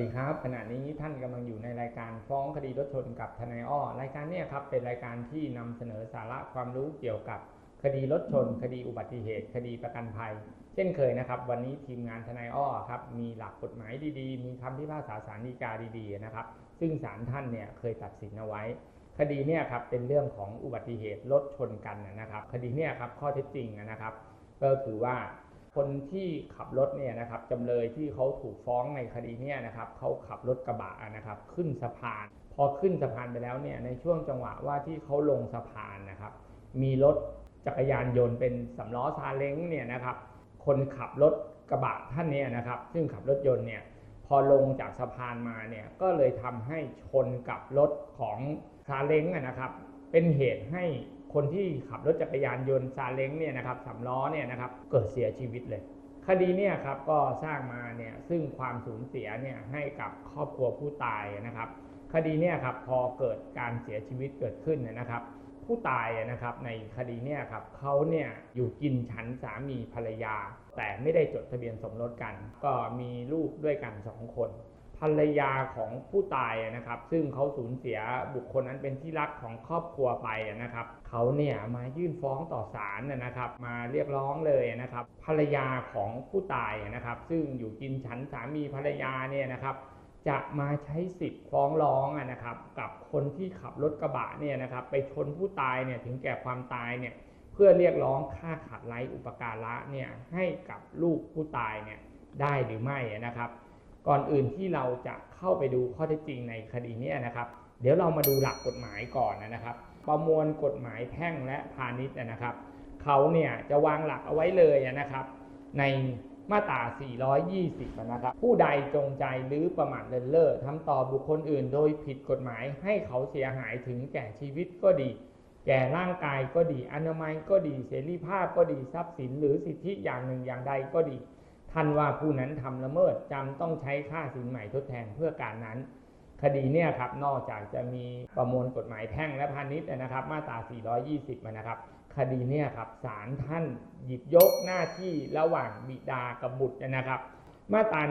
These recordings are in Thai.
ดีครับ ขณะนี้ท่านกำลังอยู่ในรายการฟ้องคดีรถชนกับทนายอ้อรายการนี้ครับเป็นรายการที่นำเสนอสาระความรู้เกี่ยวกับคดีรถชน คดีอุบัติเหตุ คดีประกันภัย เช่นเคยนะครับ วันนี้ทีมงานทนายอ้อครับมีหลักกฎหมายดีๆ มีคำพิพากษาสารดีกาดีๆนะครับ ซึ่งศาลท่านเนี่ยเคยตัดสินเอาไว้ คดีเนี่ยครับเป็นเรื่องของอุบัติเหตุรถชนกันนะครับ คดีเนี่ยครับข้อเท็จจริงนะครับ ก็คือว่า คนที่ขับรถเนี่ยนะครับจำเลยที่เขาถูกฟ้องในคดีเนี่ยนะครับเขาขับรถกระบะนะครับ ขึ้นสะพาน พอขึ้นสะพานไปแล้วเนี่ยในช่วงจังหวะว่าที่เขาลงสะพานนะครับ มีรถจักรยานยนต์เป็นสำล้อซาเล้งเนี่ยนะครับ คนขับรถกระบะท่านเนี้นะครับ ซึ่งขับรถยนต์เนี่ยพอลงจากสะพานมาเนี่ยก็เลยทำให้ชนกับรถของซาเล้งนะครับ เป็นเหตุให้ คนที่ขับรถจักรยานยนต์ซาเล้งเนี่ยนะครับสำล้อเนี่ยนะครับเกิดเสียชีวิตเลย คดีเนี่ยครับก็สร้างมาเนี่ยซึ่งความสูญเสียเนี่ยให้กับครอบครัวผู้ตายนะครับ คดีเนี่ยครับพอเกิดการเสียชีวิตเกิดขึ้นนยนะครับ ผู้ตายนะครับในคดีเนี่ยครับเขาเนี่ยอยู่กินฉันสามีภรรยา แต่ไม่ได้จดทะเบียนสมรสกัน ก็มีลูกด้วยกันสองคน ภรรยาของผู้ตายนะครับ ซึ่งเขาสูญเสียบุคคลนั้นเป็นที่รักของครอบครัวไปนะครับเขาเนี่ยมายื่นฟ้องต่อศาลนะครับ มาเรียกร้องเลยนะครับ ภรรยาของผู้ตายนะครับ ซึ่งอยู่กินฉันสามีภรรยาเนี่ยนะครับ จะมาใช้สิทธิ์ฟ้องร้องนะครับ กับคนที่ขับรถกระบะเนี่ยนะครับ ไปชนผู้ตายเนี่ยถึงแก่ความตายเนี่ยเพื่อเรียกร้องค่าขาดไร้อุปการะเนี่ยให้กับลูกผู้ตายเนี่ยได้หรือไม่นะครับ ก่อนอื่นที่เราจะเข้าไปดูข้อเท็จจริงในคดีนี้นะครับ เดี๋ยวเรามาดูหลักกฎหมายก่อนนะครับ ประมวลกฎหมายแพ่งและพาณิชย์นะครับเขาเนี่ยจะวางหลักเอาไว้เลยนะครับ ในมาตรา 420 นะครับ ผู้ใดจงใจหรือประมาทเลินเล่อทำต่อบุคคลอื่น โดยผิดกฎหมายให้เขาเสียหายถึงแก่ชีวิตก็ดี แก่ร่างกายก็ดี อนามัยก็ดี เสรีภาพก็ดี ทรัพย์สิน หรือสิทธิอย่างหนึ่งอย่างใดก็ดี ท่านว่าผู้นั้นทำละเมิดจำต้องใช้ค่าสินใหม่ทดแทนเพื่อการนั้น คดีเนี่ยครับนอกจากจะมีประมวลกฎหมายแพ่งและพาณิชย์นะครับ มาตรา 420นะครับ คดีเนี่ยครับศาลท่านหยิบยกหน้าที่ระหว่างบิดากับบุตรนะครับ มาตรา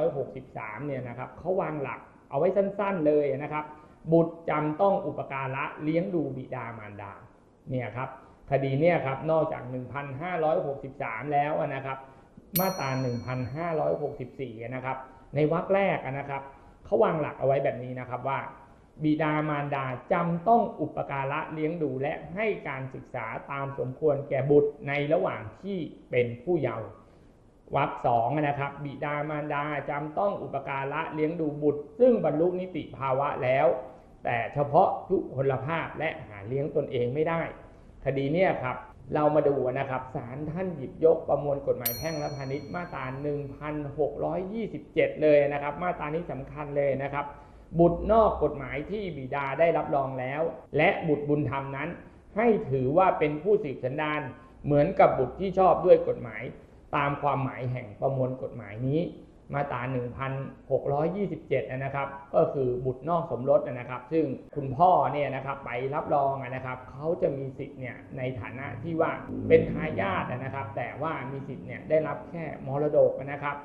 1563 เนี่ยนะครับเขาวางหลักเอาไว้สั้นๆเลยนะครับ บุตรจำต้องอุปการะเลี้ยงดูบิดามารดาเนี่ยครับคดีเนี่ยครับนอกจาก 1563 แล้วนะครับ มาตรา1564 นะครับ ในวรรคแรกนะครับเขาวางหลักเอาไว้แบบนี้นะครับว่า บิดามารดาจำต้องอุปการะเลี้ยงดูและให้การศึกษาตามสมควรแก่บุตรในระหว่างที่เป็นผู้เยาว์วรรคสองนะครับ บิดามารดาจำต้องอุปการะเลี้ยงดูบุตร ซึ่งบรรลุนิติภาวะแล้ว แต่เฉพาะทุกพลภาพและหาเลี้ยงตนเองไม่ได้ คดีเนี่ยครับ เรามาดูนะครับศาลท่านหยิบยกประมวลกฎหมายแพ่งและพาณิชย์มาตรา 1627 เลยนะครับ มาตรานี้สำคัญเลยนะครับ บุตรนอกกฎหมายที่บิดาได้รับรองแล้ว และบุตรบุญธรรมนั้น ให้ถือว่าเป็นผู้สืบสันดานเหมือนกับบุตรที่ชอบด้วยกฎหมาย ตามความหมายแห่งประมวลกฎหมายนี้ มาตรา 1627 นะครับ ก็คือบุตรนอกสมรสนะครับ ซึ่งคุณพ่อเนี่ยนะครับไปรับรองนะครับ เขาจะมีสิทธิ์เนี่ยในฐานะที่ว่าเป็นทายาทนะครับ แต่ว่ามีสิทธิ์เนี่ยได้รับแค่มรดกนะครับ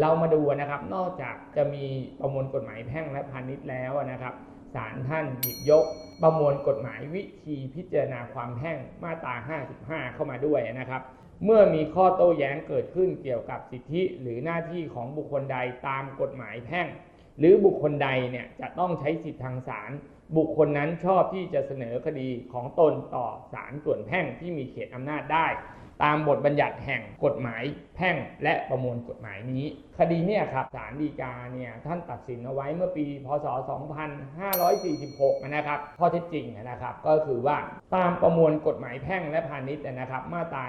เรามาดูนะครับ นอกจากจะมีประมวลกฎหมายแพ่งและพาณิชย์แล้วนะครับศาลท่านหยิบยกประมวลกฎหมายวิธีพิจารณาความแพ่งมาตรา 55 เข้ามาด้วยนะครับ เมื่อมีข้อโต้แย้งเกิดขึ้นเกี่ยวกับสิทธิหรือหน้าที่ของบุคคลใดตามกฎหมายแพ่ง หรือบุคคลใดเนี่ยจะต้องใช้สิทธิทางศาลบุคคลนั้นชอบที่จะเสนอคดีของตนต่อศาลส่วนแพ่งที่มีเขตอำนาจได้ ตามบทบัญญัติแห่งกฎหมายแพ่งและประมวลกฎหมายนี้ คดีเนี่ยครับศาลฎีกาเนี่ยท่านตัดสินเอาไว้เมื่อปี พศ 2546 นะครับ ข้อเท็จจริงนะครับก็คือว่าตามประมวลกฎหมายแพ่งและพาณิชย์นะครับ มาตรา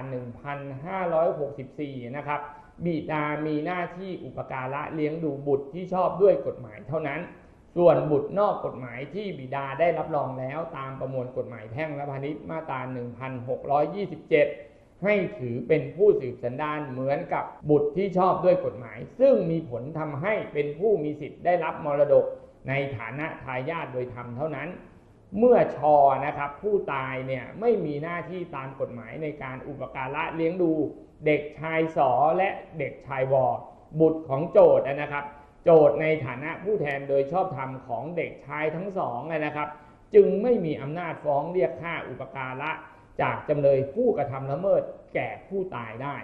1564 นะครับบิดามีหน้าที่อุปการะเลี้ยงดูบุตรที่ชอบด้วยกฎหมายเท่านั้น ส่วนบุตรนอกกฎหมายที่บิดาได้รับรองแล้วตามประมวลกฎหมายแพ่งและพาณิชย์มาตรา 1627 ให้ถือเป็นผู้สืบสันดานเหมือนกับบุตรที่ชอบด้วยกฎหมาย ซึ่งมีผลทำให้เป็นผู้มีสิทธิ์ได้รับมรดกในฐานะทายาทโดยธรรมเท่านั้น เมื่อชอนะครับผู้ตายเนี่ยไม่มีหน้าที่ตามกฎหมายในการอุปการะเลี้ยงดู เด็กชายสอและเด็กชายวอบุตรของโจทย์นะครับ โจทย์ในฐานะผู้แทนโดยชอบธรรมของเด็กชายทั้งสองนะครับ จึงไม่มีอำนาจฟ้องเรียกค่าอุปการะ จากจำเลยผู้กระทำละเมิดแก่ผู้ตายได้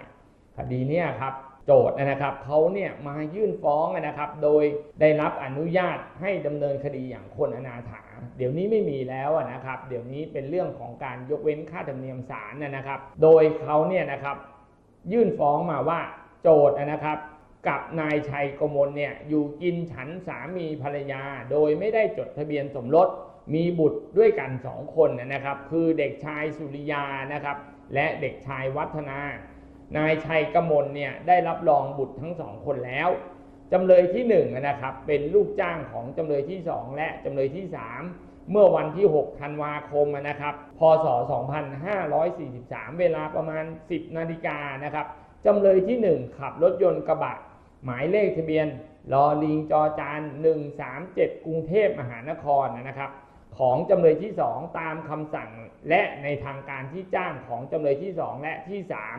คดีนี้ครับโจทย์นะครับเขาเนี่ยมายื่นฟ้องนะครับ โดยได้รับอนุญาตให้ดำเนินคดีอย่างคนอนาถา เดี๋ยวนี้ไม่มีแล้วนะครับ เดี๋ยวนี้เป็นเรื่องของการยกเว้นค่าธรรมเนียมศาลนะครับ โดยเขาเนี่ยนะครับยื่นฟ้องมาว่าโจทย์นะครับ กับนายชัยกมลเนี่ยอยู่กินฉันสามีภรรยา โดยไม่ได้จดทะเบียนสมรส มีบุตรด้วยกันสองคนนะครับ คือเด็กชายสุริยานะครับ และเด็กชายวัฒนา นายชัยกมลเนี่ยได้รับรองบุตรทั้งสองคนแล้วจำเลยที่1นงนะครับ เป็นลูกจ้างของจำเลยที่ 2 และจำเลยที่ 3 เมื่อวันที่ 6 ธันวาคมนะครับ พศ 2543 เวลาประมาณ 10 นาฬิกานะครับจำเลยที่ 1 ขับรถยนต์กระบะ หมายเลขทะเบียนลอลิงจอจาน 137 กรุงเทพมหานครนะครับ ของจำเลยที่2ตามคำสั่งและในทางการที่จ้างของจำเลยที่2และที่3ม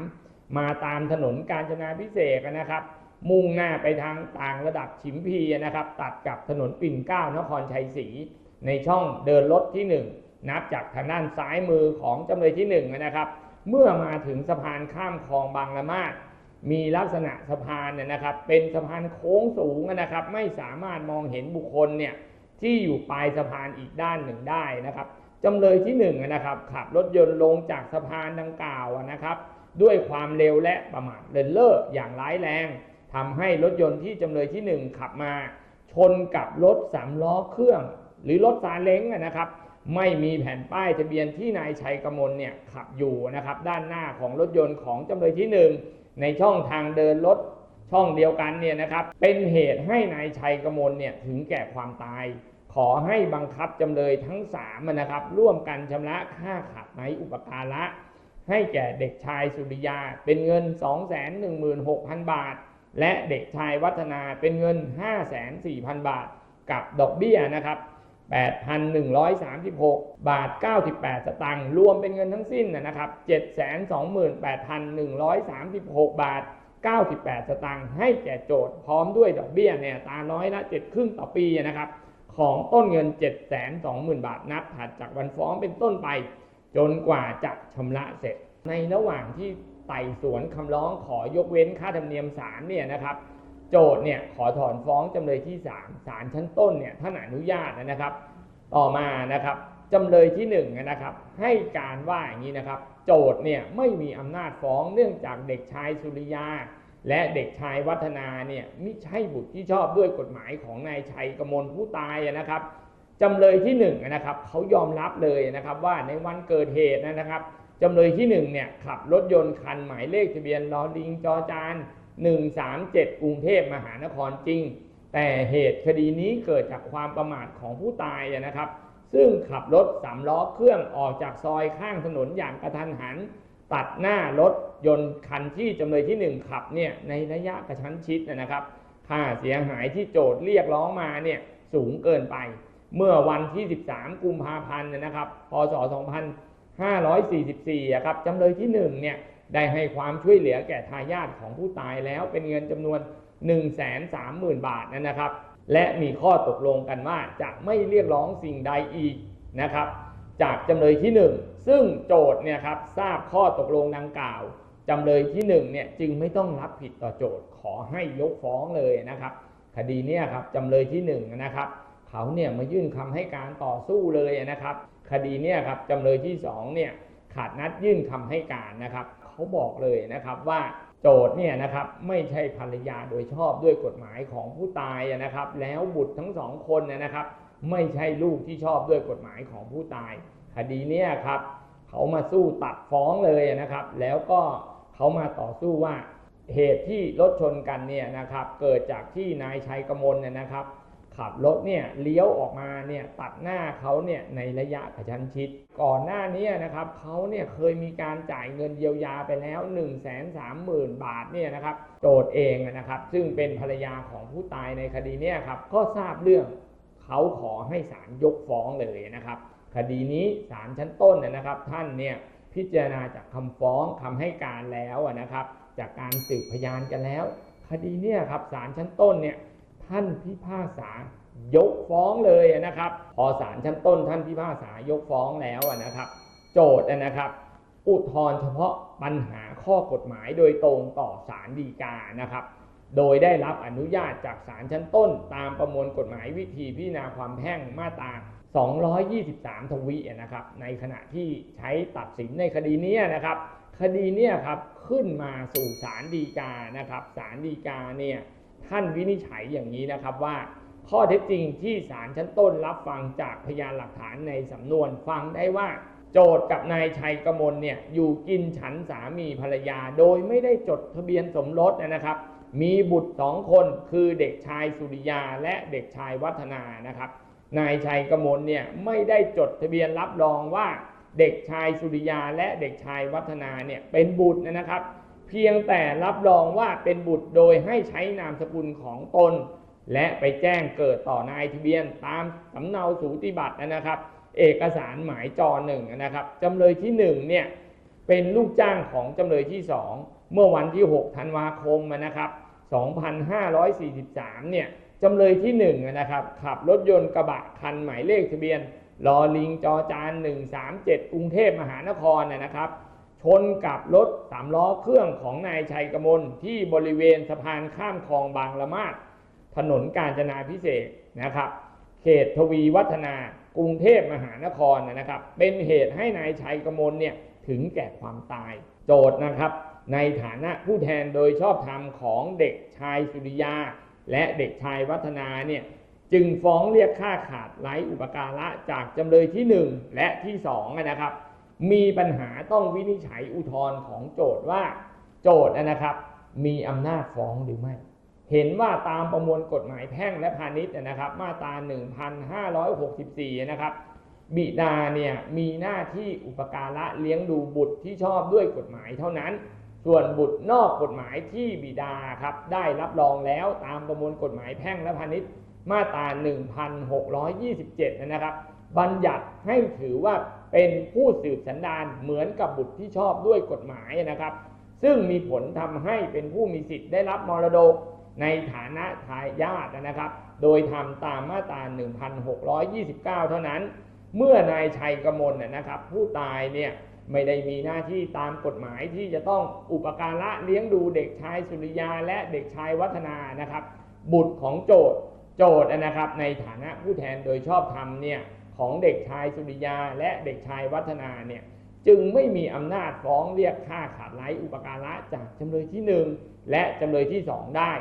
มาตามถนนกาญจนาพิเศษนะครับ มุ่งหน้าไปทางต่างระดับฉิมพีนะครับ ตัดกับถนนปิ่นเก้านครชัยศรีในช่องเดินรถที่ 1 นับจากทางด้านซ้ายมือของจำเลยที่1นะครับ เมื่อมาถึงสะพานข้ามคลองบางละมาดมีลักษณะสะพานเนี่ยนะครับ เป็นสะพานโค้งสูงนะครับ ไม่สามารถมองเห็นบุคคลเนี่ย ที่อยู่ปลายสะพานอีกด้านหนึ่งได้นะครับจำเลยที่หนึ่งนะครับขับรถยนต์ลงจากสะพานดังกล่าวนะครับ ด้วยความเร็วและประมาทเลินเล่ออย่างร้ายแรงทำให้รถยนต์ที่จำเลยที่หนึ่งขับมา ชนกับรถสามล้อเครื่อง หรือรถซาเล้งนะครับ ไม่มีแผ่นป้ายทะเบียนที่นายชัยกมลเนี่ยขับอยู่นะครับ ด้านหน้าของรถยนต์ของจำเลยที่หนึ่งในช่องทางเดินรถ ช่องเดียวกันเนี่ยนะครับเป็นเหตุให้นายชัยกมลเนี่ยถึงแก่ความตาย ขอให้บังคับจำเลยทั้งสามนะครับร่วมกันชำระค่าขาดไหมอุปการะ ให้แก่เด็กชายสุริยาเป็นเงิน 216,000 บาท และเด็กชายวัฒนาเป็นเงิน 504,000 บาท กับดอกเบี้ยนะครับ8,136 บาท 98 สตางค์รวมเป็นเงินทั้งสิ้นนะครับ 728,136 บาท 98 สตางค์ให้แก่โจทย์พร้อมด้วยดอกเบี้ยเนี่ยตาน้อยละ7ครึ่งต่อปีนะครับของต้นเงิน 720,000 บาทนับถัดจากวันฟ้องเป็นต้นไป จนกว่าจะชำระเสร็จ ในระหว่างที่ไต่สวนคำร้องขอยกเว้นค่าธรรมเนียมศาลเนี่ยนะครับ โจทย์เนี่ยขอถอนฟ้องจำเลยที่ศาลศาลชั้นต้นเนี่ยท่านอนุญาตนะครับ ต่อมานะครับจำเลยที่หนึ่งนะครับให้การว่าอย่างนี้นะครับ โจทเนี่ยไม่มีอำนาจฟ้องเนื่องจากเด็กชายสุริยา และเด็กชายวัฒนาเนี่ยไม่ใช่บุตรที่ชอบด้วยกฎหมายของนายชัยกมลผู้ตายนะครับจำเลยที่หนึ่งนะครับเขายอมรับเลยนะครับว่าในวันเกิดเหตุนะครับจำเลยที่หนึ่งเนี่ยขับรถยนต์คันหมายเลขทะเบียนลอลิงจอจาน137 กรุงเทพมหานครจริง แต่เหตุคดีนี้เกิดจากความประมาทของผู้ตายนะครับ ซึ่งขับรถสามล้อเครื่องออกจากซอยข้างถนนอย่างกระทันหัน ตัดหน้ารถยนต์คันที่จำเลยที่ 1 ขับเนี่ยในระยะกระชั้นชิดนะครับ ค่าเสียหายที่โจทย์เรียกร้องมาเนี่ยสูงเกินไป เมื่อวันที่ 13 กุมภาพันธ์นะครับ พศ 2544อะครับจำเลยที่1เนี่ยได้ให้ความช่วยเหลือแก่ทายาทของผู้ตายแล้วเป็นเงินจำนวน 130,000 บาทนะครับ และมีข้อตกลงกันว่าจะไม่เรียกร้องสิ่งใดอีกนะครับ จากจำเลยที่ 1 ซึ่งโจทย์เนี่ยครับทราบข้อตกลงดังกล่าวจำเลยที่1เนี่ยจึงไม่ต้องรับผิดต่อโจทย์ขอให้ยกฟ้องเลยนะครับ คดีเนี่ยครับจำเลยที่1นะครับเขาเนี่ยมายื่นคำให้การต่อสู้เลยนะครับ คดีเนี่ยครับจำเลยที่2เนี่ยขาดนัดยื่นคำให้การนะครับ เขาบอกเลยนะครับว่า โจทย์เนี่ยนะครับไม่ใช่ภรรยาโดยชอบด้วยกฎหมายของผู้ตายนะครับ แล้วบุตรทั้งสองคนนะครับ ไม่ใช่ลูกที่ชอบด้วยกฎหมายของผู้ตาย คดีเนี้ยครับเขามาสู้ตัดฟ้องเลยนะครับ แล้วก็เขามาต่อสู้ว่าเหตุที่รถชนกันเนี่ยนะครับ เกิดจากที่นายชัยกมลเนี่ยนะครับ ขับรถเนี่ยเลี้ยวออกมาเนี่ยตัดหน้าเขาเนี่ยในระยะกระชั้นชิด ก่อนหน้านี้นะครับเขาเนี่ยเคยมีการจ่ายเงินเยียวยาไปแล้ว 1 3 0 0 0 0 บาทเนี่ยนะครับโจทย์เองนะครับ ซึ่งเป็นภรรยาของผู้ตายในคดีเนี่ยครับก็ทราบเรื่องเขาขอให้ศาลยกฟ้องเลยนะครับ คดีนี้ศาลชั้นต้นนะครับ ท่านเนี่ยพิจารณาจากคำฟ้องคำให้การแล้วนะครับ จากการสืบพยานกันแล้ว คดีเนี่ยครับศาลชั้นต้นเนี่ย ท่านพิพากษายกฟ้องเลยนะครับ พอศาลชั้นต้นท่านพิพากษายกฟ้องแล้วนะครับ โจทย์นะครับ อุทธรณ์เฉพาะปัญหาข้อกฎหมายโดยตรงต่อศาลฎีกานะครับ โดยได้รับอนุญาตจากศาลชั้นต้น ตามประมวลกฎหมายวิธีพิจารณาความแพ่งมาตรา223 ทวีนะครับ ในขณะที่ใช้ตัดสินในคดีนี้นะครับ คดีนี่ยครับขึ้นมาสู่ศาลฎีกานะครับศาลฎีกาเนี่ย ท่านวินิจฉัยอย่างนี้นะครับว่า ข้อเท็จจริงที่ศาลชั้นต้นรับฟังจากพยานหลักฐานในสำนวนฟังได้ว่า โจทกับนายชัยกมลเนี่ยอยู่กินฉันสามีภรรยาโดยไม่ได้จดทะเบียนสมรสนะครับ มีบุตรสองคนคือเด็กชายสุริยาและเด็กชายวัฒนานะครับนายชัยกมลเนี่ยไม่ได้จดทะเบียนรับรองว่าเด็กชายสุริยาและเด็กชายวัฒนาเนี่ยเป็นบุตรนะครับ พียงแต่รับรองว่าเป็นบุตรโดยให้ใช้นามสกุลของตน และไปแจ้งเกิดต่อนายทะเบียนตามสำเนาสูติบัตรนะครับ เอกสารหมายจอหนึ่งนะครับจำเลยที่หนึ่งเนี่ยเป็นลูกจ้างของจำเลยที่สองเมื่อวันที่ 6 ธันวาคมนะครับ 2543 เนี่ยจำเลยที่1นะครับขับรถยนต์กระบะคันหมายเลขทะเบียนลอลิงจอจาน 137 กรุงเทพมหานครนะครับ ชนกับรถสามล้อเครื่องของนายชัยกมลที่บริเวณสะพานข้ามคลองบางละมาดถนนกาญจนาพิเศษนะครับ เขตทวีวัฒนากรุงเทพมหานครนะครับ เป็นเหตุให้นายชัยกมลเนี่ยถึงแก่ความตาย โจทย์นะครับ ในฐานะผู้แทนโดยชอบธรรมของเด็กชายสุริยา และเด็กชายวัฒนาเนี่ยจึงฟ้องเรียกค่าขาดไร้อุปการะจากจำเลยที่ 1 และที่2นะครับ มีปัญหาต้องวินิจฉัยอุทธรณ์ของโจทย์ว่า โจทย์นะครับ มีอำนาจฟ้องหรือไม่ เห็นว่าตามประมวลกฎหมายแพ่งและพาณิชย์นะครับ มาตรา 1564 นะครับ บิดาเนี่ยมีหน้าที่อุปการะเลี้ยงดูบุตรที่ชอบด้วยกฎหมายเท่านั้น ส่วนบุตรนอกกฎหมายที่บิดาครับได้รับรองแล้วตามประมวลกฎหมายแพ่งและพาณิชย์มาตรา 1627 นะครับ บัญญัติให้ถือว่า เป็นผู้สืบสันดานเหมือนกับบุตรที่ชอบด้วยกฎหมายนะครับ ซึ่งมีผลทำให้เป็นผู้มีสิทธิ์ได้รับมรดกในฐานะทายาทนะครับ โดยทำตามมาตรา 1629 เท่านั้น เมื่อนายชัยกมลนนะครับ ผู้ตายเนี่ยไม่ได้มีหน้าที่ตามกฎหมายที่จะต้องอุปการะเลี้ยงดูเด็กชายสุริยาและเด็กชายวัฒนานะครับ บุตรของโจทย์โจทย์นะครับ ในฐานะผู้แทนโดยชอบธรรมเนี่ย ของเด็กชายสุริยาและเด็กชายวัฒนาเนี่ยจึงไม่มีอำนาจฟ้องเรียกค่าขาดไร้อุปการะจากจำเลยที่ 1 และจำเลยที่ 2 ได้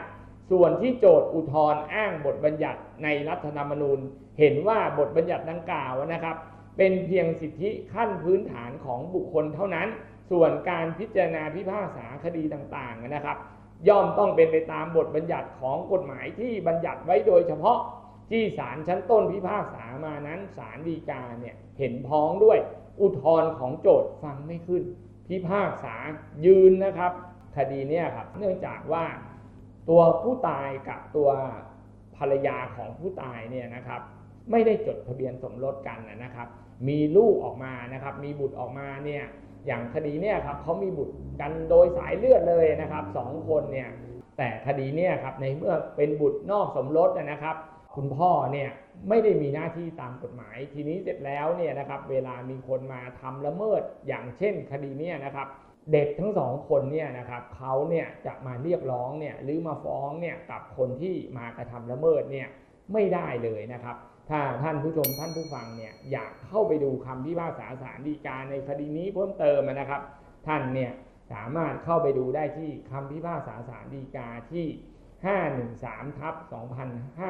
ส่วนที่โจทย์อุทธรณ์อ้างบทบัญญัติในรัฐธรรมนูญ เห็นว่าบทบัญญัติดังกล่าวนะครับ เป็นเพียงสิทธิขั้นพื้นฐานของบุคคลเท่านั้น ส่วนการพิจารณาพิพากษาคดีต่างๆนะครับ ย่อมต้องเป็นไปตามบทบัญญัติของกฎหมายที่บัญญัติไว้โดยเฉพาะ ที่ศาลชั้นต้นพิพากษามานั้นศาลฎีกาเนี่ยเห็นพ้องด้วย อุทธรณ์ของโจทย์ฟังไม่ขึ้น พิพากษายืนนะครับ คดีเนี่ยครับเนื่องจากว่าตัวผู้ตายกับตัวภรรยาของผู้ตายเนี่ยนะครับ ไม่ได้จดทะเบียนสมรสกันนะครับ มีลูกออกมานะครับ มีบุตรออกมาเนี่ยอย่างคดีเนี่ยครับเขามีบุตรกันโดยสายเลือดเลยนะครับสองคนเนี่ยแต่คดีเนี่ยครับในเมื่อเป็นบุตรนอกสมรสนะครับ คุณพ่อเนี่ยไม่ได้มีหน้าที่ตามกฎหมาย ทีนี้เสร็จแล้วเนี่ยนะครับเวลามีคนมาทำละเมิดอย่างเช่นคดีเนี่ยนะครับเด็กทั้งสองคนเนี่ยนะครับเขาเนี่ยจะมาเรียกร้องเนี่ยหรือมาฟ้องเนี่ยกับคนที่มากระทำละเมิดเนี่ยไม่ได้เลยนะครับ ถ้าท่านผู้ชมท่านผู้ฟังเนี่ยอยากเข้าไปดูคำพิพากษาศาลฎีกาในคดีนี้เพิ่มเติมนะครับ ท่านเนี่ยสามารถเข้าไปดูได้ที่คำพิพากษาศาลฎีกาที่ 513ทับ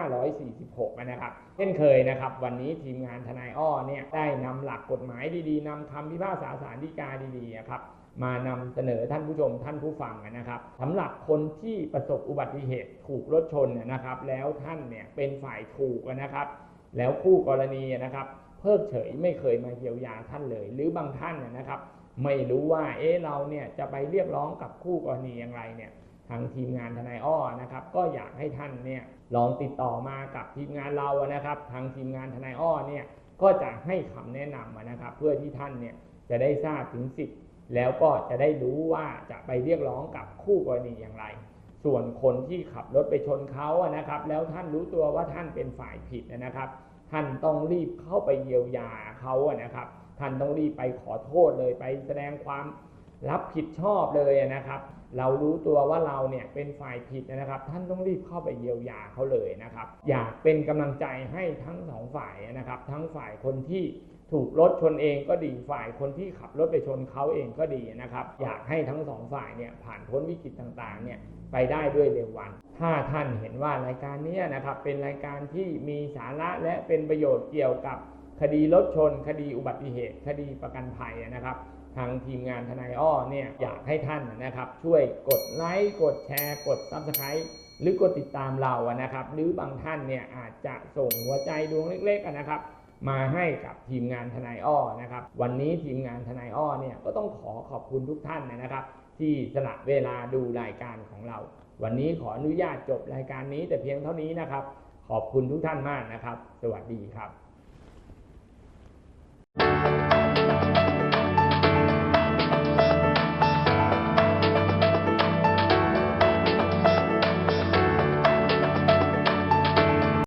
2546 นะครับ เช่นเคยนะครับ วันนี้ทีมงานทนายอ้อเนี่ยได้นำหลักกฎหมายดีๆนำคำพิพากษาศาลฎีกาดีๆครับมานำเสนอท่านผู้ชมท่านผู้ฟังนะครับสำหรับคนที่ประสบอุบัติเหตุถูกรถชนนะครับ แล้วท่านเนี่ยเป็นฝ่ายถูกนะครับ แล้วคู่กรณีนะครับ เพิกเฉยไม่เคยมาเยียวยาท่านเลย หรือบางท่านนยนะครับ ไม่รู้ว่าเอ๊ะเราเนี่ยจะไปเรียกร้องกับคู่กรณีอย่างไรเนี่ย ทางทีมงานทนายอ้อนะครับ ก็อยากให้ท่านเนี่ยลองติดต่อมากับทีมงานเรานะครับ ทางทีมงานทนายอ้อเนี่ยก็จะให้คำแนะนำนะครับ เพื่อที่ท่านเนี่ยจะได้ทราบถึงสิทธิ์แล้วก็จะได้รู้ว่าจะไปเรียกร้องกับคู่กรณีอย่างไร ส่วนคนที่ขับรถไปชนเขาอะนะครับ แล้วท่านรู้ตัวว่าท่านเป็นฝ่ายผิดนะครับ ท่านต้องรีบเข้าไปเยียวยาเขาอะนะครับ ท่านต้องรีบไปขอโทษเลยไปแสดงความรับผิดชอบเลยนะครับ เรารู้ตัวว่าเราเนี่ยเป็นฝ่ายผิดนะครับ ท่านต้องรีบเข้าไปเยียวยาเขาเลยนะครับ อยากเป็นกำลังใจให้ทั้งสองฝ่ายนะครับ ทั้งฝ่ายคนที่ถูกรถชนเองก็ดีฝ่ายคนที่ขับรถไปชนเขาเองก็ดีนะครับ อยากให้ทั้งสองฝ่ายเนี่ยผ่านพ้นวิกฤตต่างๆเนี่ยไปได้ด้วยเร็ววัน ถ้าท่านเห็นว่ารายการนี้นะครับเป็นรายการที่มีสาระและเป็นประโยชน์เกี่ยวกับคดีรถชน คดีอุบัติเหตุ คดีประกันภัยนะครับ ทางทีมงานทนายอ้อเนี่ยอยากให้ท่านนะครับ ช่วยกดไลค์กดแชร์ กด Subscribe หรือกดติดตามเราอะนะครับ หรือบางท่านเนี่ยอาจจะส่งหัวใจดวงเล็กๆนะครับ มาให้กับทีมงานทนายอ้อนะครับ วันนี้ทีมงานทนายอ้อเนี่ยก็ต้องขอขอบคุณทุกท่านนะครับ ที่สละเวลาดูรายการของเรา วันนี้ขออนุญาตจบรายการนี้แต่เพียงเท่านี้นะครับ ขอบคุณทุกท่านมากนะครับ สวัสดีครับ